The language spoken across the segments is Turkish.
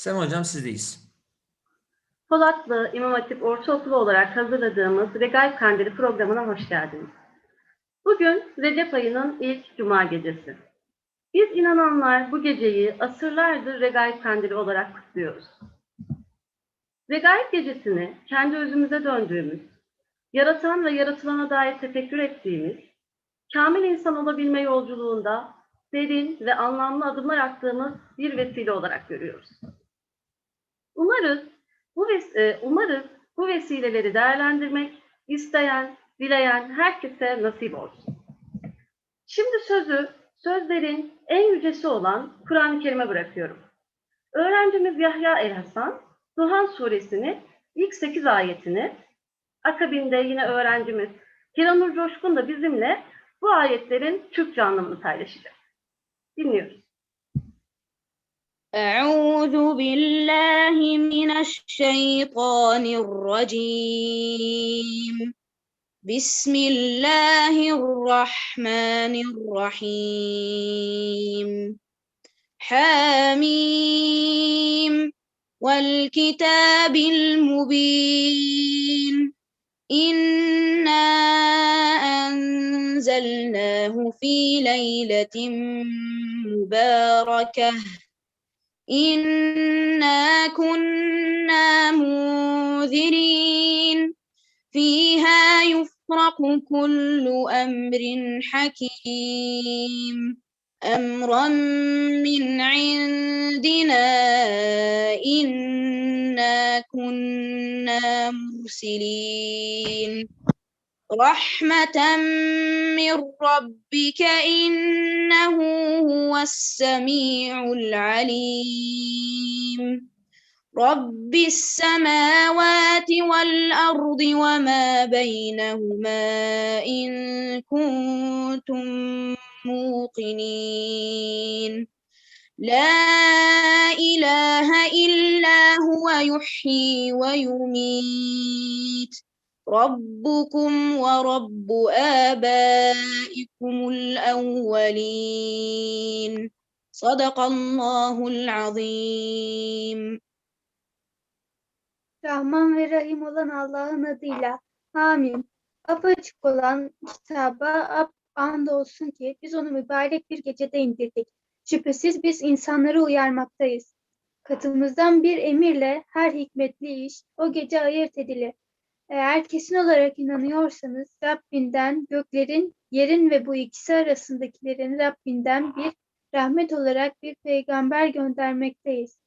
Sema Hocam sizdeyiz. Polatlı İmam Hatip Ortaokulu olarak hazırladığımız Regaip Kandili programına hoş geldiniz. Bugün Recep ayının ilk cuma gecesi. Biz inananlar bu geceyi asırlardır Regaip Kandili olarak kutluyoruz. Regaip gecesini kendi özümüze döndüğümüz, yaratan ve yaratılana dair tefekkür ettiğimiz, kamil insan olabilme yolculuğunda derin ve anlamlı adımlar attığımız bir vesile olarak görüyoruz. Umarız bu e, umarız bu vesileleri değerlendirmek isteyen, dileyen herkese nasip olsun. Şimdi sözü sözlerin en yücesi olan Kur'an-ı Kerim'e bırakıyorum. Öğrencimiz Yahya El Hasan, Duhan suresini ilk 8 ayetini, akabinde yine öğrencimiz Hiranur Coşkun da bizimle bu ayetlerin Türkçe anlamını paylaşacak. Dinliyoruz. أعوذ بالله من الشيطان الرجيم. بسم الله الرحمن الرحيم. حميم. والكتاب المبين. إنا أنزلناه في ليلة مباركة. إنا كنا منذرين فيها يفرق كل أمر حكيم أمرا من عندنا إنا كنا مرسلين رحمة من ربك إنه هو السميع العليم. رب السماوات والأرض وما بينهما إن كنتم موقنين. لا إله إلا هو يحيي ويميت. ربكم ورب آبائكم الأولين صدق الله العظيم Rahman ve Rahim olan Allah'ın adıyla. Amin. Apaçık olan kitaba ab- andolsun ki biz onu mübarek bir gecede indirdik. Şüphesiz biz insanları uyarmaktayız. Katımızdan bir emirle her hikmetli iş o gece ayırt edilir. eğer kesin olarak inanıyorsanız Rabbinden, göklerin, yerin ve bu ikisi arasındakilerin Rabbinden bir rahmet olarak bir peygamber göndermekteyiz.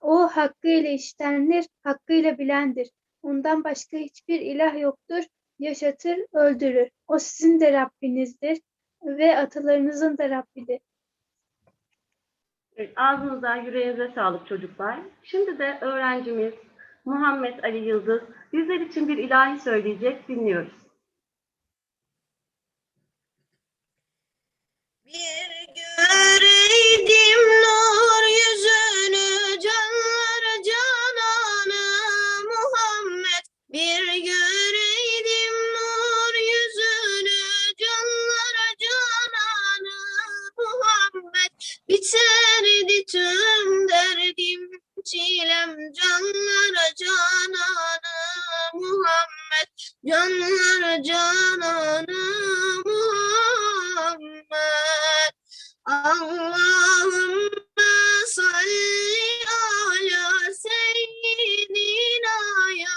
O hakkıyla işitendir, hakkıyla bilendir. Ondan başka hiçbir ilah yoktur. Yaşatır, öldürür. O sizin de Rabbinizdir ve atalarınızın da Rabbidir. Evet, Ağzınıza, yüreğinize sağlık çocuklar. Şimdi de öğrencimiz Muhammed Ali Yıldız bizler için bir ilahi söyleyecek, dinliyoruz. Çilem canlara cananı Muhammed. Canlara cananı Muhammed. Allahümme salli ala seyyidina ya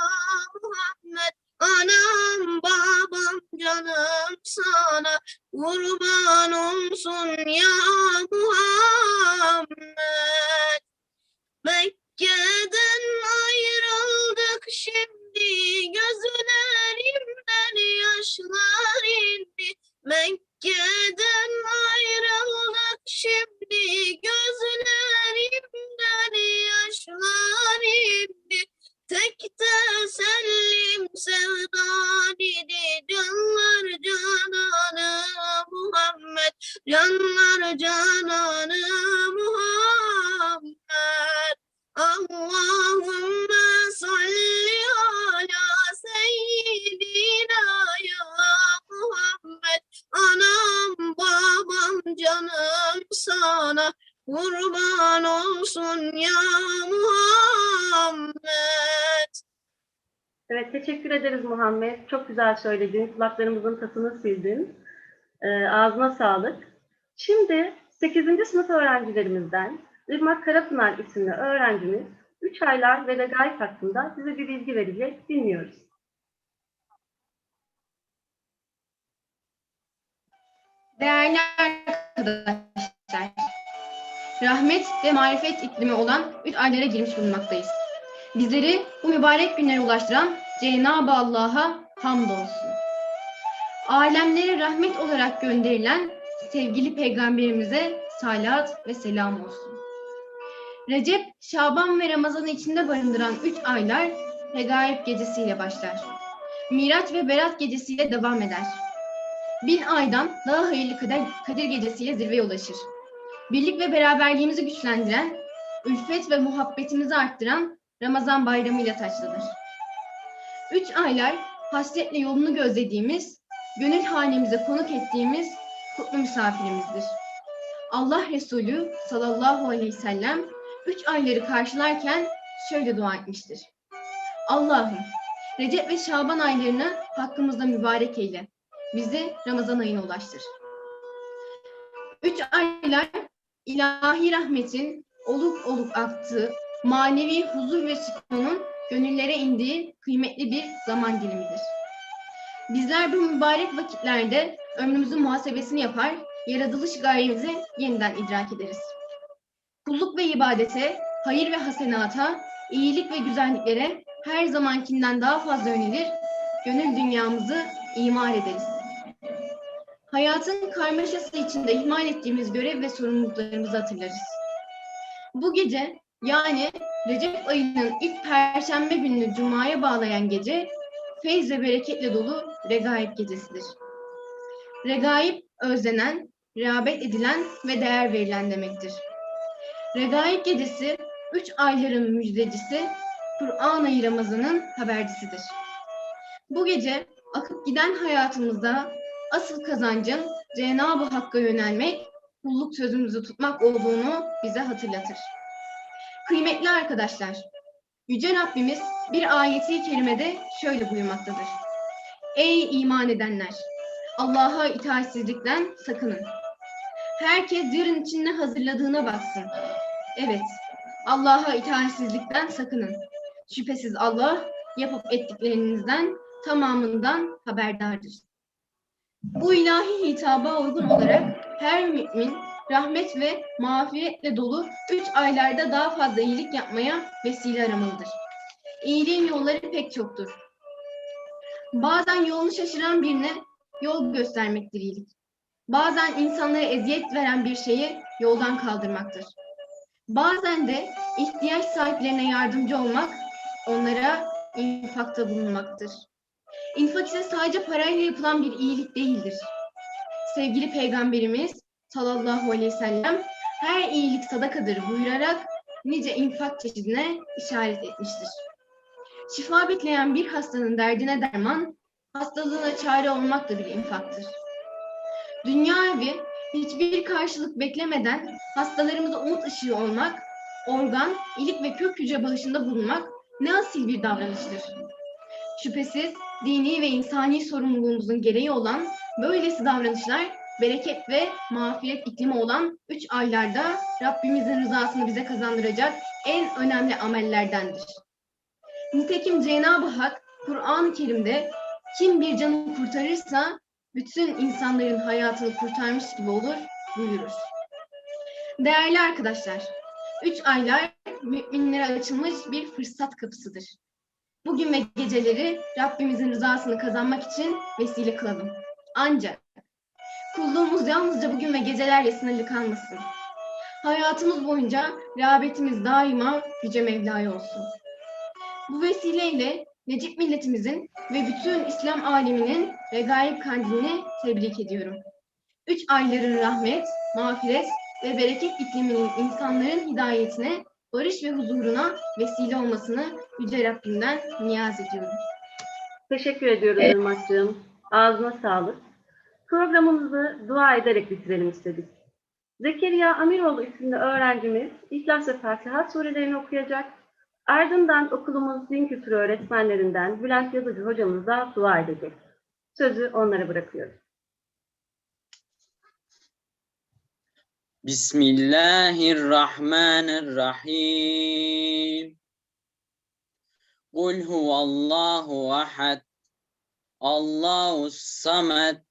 Muhammed. Anam babam canım sana. Kurban olsun ya Teşekkür ederiz Muhammed. Çok güzel söyledin. Kulaklarımızın tasını sildin. Ee, ağzına sağlık. Şimdi 8. sınıf öğrencilerimizden Irmak Karapınar isimli öğrencimiz 3 aylar ve regaip hakkında bize bir bilgi verecek. Dinliyoruz. Değerli arkadaşlar, rahmet ve marifet iklimi olan üç aylara girmiş bulunmaktayız. Bizleri bu mübarek günlere ulaştıran Cenab-ı Allah'a hamdolsun. Alemlere rahmet olarak gönderilen sevgili peygamberimize salat ve selam olsun. Recep, Şaban ve Ramazan'ı içinde barındıran üç aylar Regaib gecesiyle başlar. Miraç ve Berat gecesiyle devam eder bin aydan daha hayırlı kader, Kadir gecesiyle zirveye ulaşır. Birlik ve beraberliğimizi güçlendiren, ülfet ve muhabbetimizi arttıran Ramazan bayramıyla taçlanır. Üç aylar hasretle yolunu gözlediğimiz, gönül hanemize konuk ettiğimiz kutlu misafirimizdir. Allah Resulü sallallahu aleyhi ve sellem üç ayları karşılarken şöyle dua etmiştir. Allah'ım Recep ve Şaban aylarını hakkımızda mübarek eyle bizi Ramazan ayına ulaştır. Üç aylar ilahi rahmetin oluk oluk aktığı, manevi huzur ve sükunun gönüllere indiği kıymetli bir zaman dilimidir. Bizler bu mübarek vakitlerde ömrümüzün muhasebesini yapar, yaratılış gayemizi yeniden idrak ederiz. Kulluk ve ibadete, hayır ve hasenata, iyilik ve güzelliklere her zamankinden daha fazla yönelir, gönül dünyamızı imar ederiz. Hayatın karmaşası içinde ihmal ettiğimiz görev ve sorumluluklarımızı hatırlarız. Bu gece yani Recep ayının ilk perşembe gününü Cuma'ya bağlayan gece feyz ve bereketle dolu Regaib gecesidir. Regaib özlenen, rağbet edilen ve değer verilen demektir. Regaib gecesi üç ayların müjdecisi, Kur'an ayı Ramazan'ın habercisidir. Bu gece akıp giden hayatımızda asıl kazancın Cenab-ı Hakk'a yönelmek, kulluk sözümüzü tutmak olduğunu bize hatırlatır. Kıymetli arkadaşlar, Yüce Rabbimiz bir ayeti kerimede şöyle buyurmaktadır. Ey iman edenler! Allah'a itaatsizlikten sakının. Herkes yarın için ne hazırladığına baksın. Evet, Allah'a itaatsizlikten sakının. Şüphesiz Allah yapıp ettiklerinizden tamamından haberdardır. Bu ilahi hitaba uygun olarak her mümin rahmet ve mağfiretle dolu üç aylarda daha fazla iyilik yapmaya vesile aramalıdır. İyiliğin yolları pek çoktur. Bazen yolunu şaşıran birine yol göstermektir iyilik. Bazen insanlara eziyet veren bir şeyi yoldan kaldırmaktır. Bazen de ihtiyaç sahiplerine yardımcı olmak, onlara infakta bulunmaktır. İnfak ise sadece parayla yapılan bir iyilik değildir. Sevgili Peygamberimiz sallallahu aleyhi ve sellem her iyilik sadakadır buyurarak nice infak çeşidine işaret etmiştir. Şifa bekleyen bir hastanın derdine derman, hastalığına çare olmak da bir infaktır. Dünya evi hiçbir karşılık beklemeden hastalarımıza umut ışığı olmak, organ, ilik ve kök hücre bağışında bulunmak ne asil bir davranıştır. Şüphesiz dini ve insani sorumluluğumuzun gereği olan böylesi davranışlar bereket ve mağfiret iklimi olan üç aylarda Rabbimizin rızasını bize kazandıracak en önemli amellerdendir. Nitekim Cenab-ı Hak Kur'an-ı Kerim'de kim bir canı kurtarırsa bütün insanların hayatını kurtarmış gibi olur buyurur. Değerli arkadaşlar, üç aylar müminlere açılmış bir fırsat kapısıdır. Bugün ve geceleri Rabbimizin rızasını kazanmak için vesile kılalım. Ancak kulluğumuz yalnızca bugün ve gecelerle sınırlı kalmasın. Hayatımız boyunca rağbetimiz daima Yüce Mevla'ya olsun. Bu vesileyle Necip milletimizin ve bütün İslam aleminin regaib kandilini tebrik ediyorum. Üç ayların rahmet, mağfiret ve bereket ikliminin insanların hidayetine barış ve huzuruna vesile olmasını Yüce Rabbimden niyaz ediyorum. Teşekkür ediyoruz Irmak'cığım. Ağzına sağlık. Programımızı dua ederek bitirelim istedik. Zekeriya Amiroğlu isimli öğrencimiz İhlas ve Fatiha surelerini okuyacak. Ardından okulumuz din kültürü öğretmenlerinden Bülent Yazıcı hocamıza dua edecek. Sözü onlara bırakıyorum. Bismillahirrahmanirrahim. Kul huvallahu ahad. Allahu samet.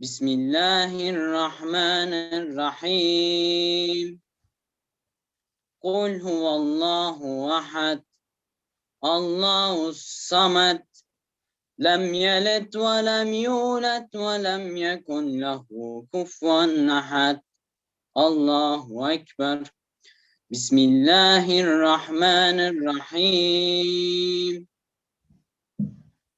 بسم الله الرحمن الرحيم. قل هو الله أحد الله الصمد لم يلد ولم يولد ولم يكن له كفوا أحد. الله أكبر. بسم الله الرحمن الرحيم.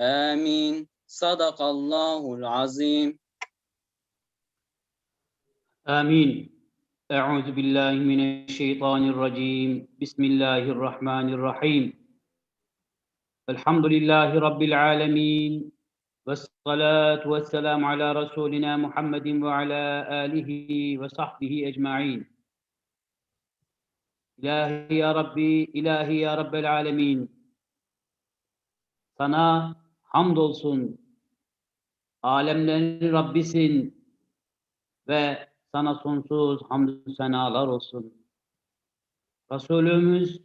آمين. صدق الله العظيم. آمين. أعوذ بالله من الشيطان الرجيم. بسم الله الرحمن الرحيم. الحمد لله رب العالمين. والصلاة والسلام على رسولنا محمد وعلى آله وصحبه أجمعين. İlahi ya Rabbi, ilahi ya Rabbel Alemin. Sana hamdolsun. Alemlerin Rabbisin ve sana sonsuz hamdü senalar olsun. Resulümüz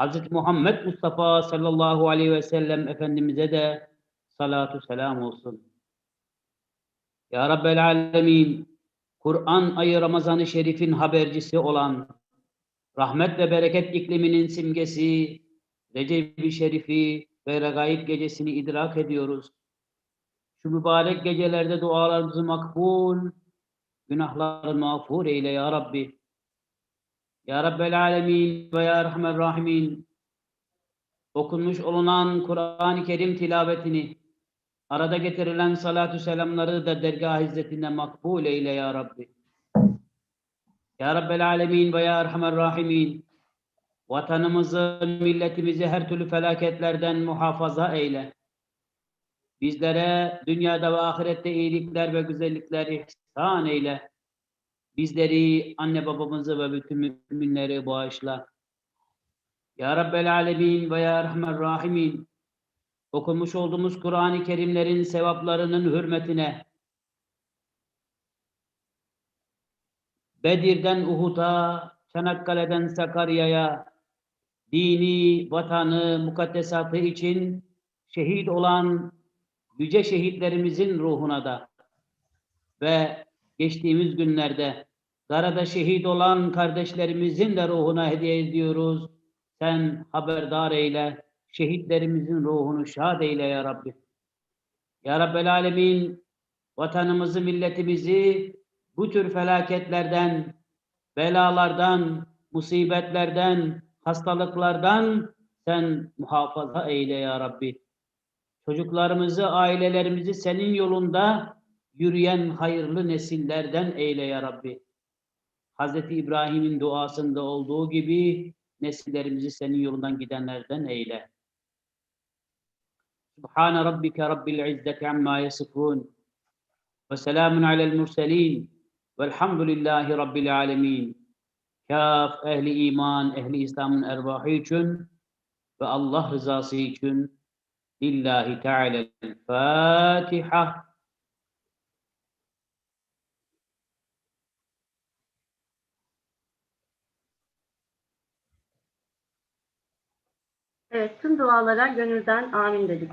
Hz. Muhammed Mustafa sallallahu aleyhi ve sellem Efendimiz'e de salatu selam olsun. Ya Rabbel Alemin, Kur'an ayı Ramazan-ı Şerif'in habercisi olan, rahmet ve bereket ikliminin simgesi, Recep-i Şerif'i ve Regaib gecesini idrak ediyoruz. Şu mübarek gecelerde dualarımızı makbul, günahları mağfur eyle ya Rabbi. Ya Rabbel Alemin ve Ya Rahman Rahimin okunmuş olunan Kur'an-ı Kerim tilavetini arada getirilen salatü selamları da dergah izzetinde makbul eyle ya Rabbi. Ya Rabbel Alemin ve Ya Erhamer Rahimin vatanımızı, milletimizi her türlü felaketlerden muhafaza eyle. Bizlere dünyada ve ahirette iyilikler ve güzellikler ihsan eyle. Bizleri, anne babamızı ve bütün müminleri bağışla. Ya Rabbel Alemin ve Ya Erhamer Rahimin okunmuş olduğumuz Kur'an-ı Kerimlerin sevaplarının hürmetine Bedir'den Uhud'a, Çanakkale'den Sakarya'ya dini, vatanı, mukaddesatı için şehit olan yüce şehitlerimizin ruhuna da ve geçtiğimiz günlerde Darada şehit olan kardeşlerimizin de ruhuna hediye ediyoruz. Sen haberdar eyle, şehitlerimizin ruhunu şad eyle ya Rabbi. Ya Rabbel Alemin, vatanımızı, milletimizi bu tür felaketlerden, belalardan, musibetlerden, hastalıklardan sen muhafaza eyle ya Rabbi. Çocuklarımızı, ailelerimizi senin yolunda yürüyen hayırlı nesillerden eyle ya Rabbi. Hz. İbrahim'in duasında olduğu gibi nesillerimizi senin yolundan gidenlerden eyle. Subhane rabbike rabbil izzeti amma yasifun ve selamun alel murselin velhamdülillahi rabbil alemin kaf ehli iman, ehli İslam'ın erbahı için ve Allah rızası için lillahi teala'l Fatiha. Evet, tüm dualara gönülden amin dedik.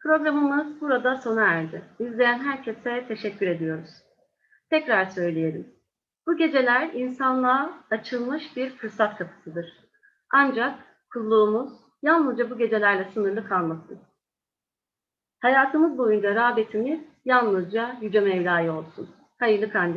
Programımız burada sona erdi. İzleyen herkese teşekkür ediyoruz. Tekrar söyleyelim. Bu geceler insanlığa açılmış bir fırsat kapısıdır. Ancak kulluğumuz yalnızca bu gecelerle sınırlı kalmasın. Hayatımız boyunca rağbetimiz yalnızca Yüce Mevla'ya olsun. Hayırlı kandil.